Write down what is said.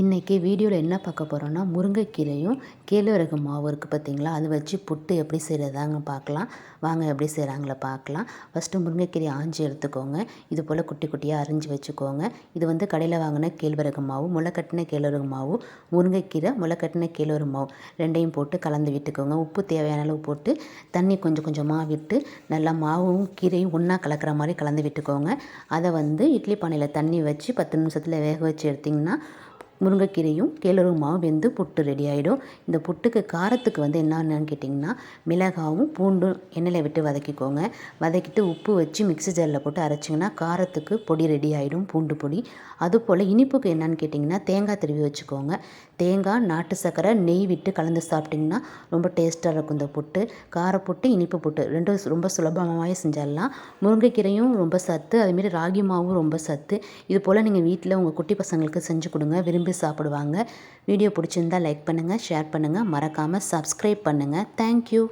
இன்றைக்கி வீடியோவில் என்ன பார்க்க போகிறோன்னா முருங்கைக்கீரையும் கேழ்வரகு மாவு இருக்குது பார்த்தீங்களா? அது வச்சு புட்டு எப்படி செய்கிறதாங்க பார்க்கலாம். வாங்க எப்படி செய்கிறாங்கள பார்க்கலாம். ஃபஸ்ட்டு முருங்கைக்கீரை ஆஞ்சி எடுத்துக்கோங்க. இது போல் குட்டி குட்டியாக அரிஞ்சு வச்சுக்கோங்க. இது வந்து கடையில் வாங்கின கேழ்வரகு மாவு முளைக்கட்டின கேழ்வரகு மாவு முருங்கைக்கீரை முளைக்கட்டின கேழ்வரகு மாவு ரெண்டையும் போட்டு கலந்து விட்டுக்கோங்க. உப்பு தேவையான அளவு போட்டு தண்ணி கொஞ்சம் கொஞ்சமாக விட்டு நல்லா மாவும் கீரையும் ஒன்றா கலக்கிற மாதிரி கலந்து விட்டுக்கோங்க. அதை வந்து இட்லி பானையில் தண்ணி வச்சு பத்து நிமிஷத்தில் வேக வச்சு எடுத்திங்கன்னா முருங்கைக்கீரையும் கேழ்வரகு மாவும் வெந்து புட்டு ரெடி ஆகிடும் இந்த புட்டுக்கு காரத்துக்கு வந்து என்னென்னு கேட்டிங்கன்னா மிளகாவும் பூண்டும் எண்ணெயில் விட்டு வதக்கிக்கோங்க. வதக்கிட்டு உப்பு வச்சு மிக்ஸி ஜாரில் போட்டு அரைச்சிங்கன்னா காரத்துக்கு பொடி ரெடி ஆகிடும் பூண்டு பொடி. அதுபோல் இனிப்புக்கு என்னென்னு கேட்டிங்கன்னா தேங்காய் திருவி வச்சுக்கோங்க. தேங்காய் நாட்டு சர்க்கரை நெய் விட்டு கலந்து சாப்பிட்டிங்கன்னா ரொம்ப டேஸ்ட்டாக இருக்கும் இந்த புட்டு. காரப்புட்டு இனிப்பு புட்டு ரெண்டும் ரொம்ப சுலபமாகவே செஞ்சிடலாம். முருங்கைக்கீரையும் ரொம்ப சத்து அதுமாரி ராகி மாவும் ரொம்ப சத்து. இது போல் நீங்கள் வீட்டில் உங்கள் குட்டி பசங்களுக்கு செஞ்சு கொடுங்க. விரும்பி சாப்பிடுவாங்க. வீடியோ பிடிச்சிருந்தா லைக் பண்ணுங்கள் ஷேர் பண்ணுங்கள் மறக்காமல் சப்ஸ்கிரைப் பண்ணுங்கள் தேங்க்யூ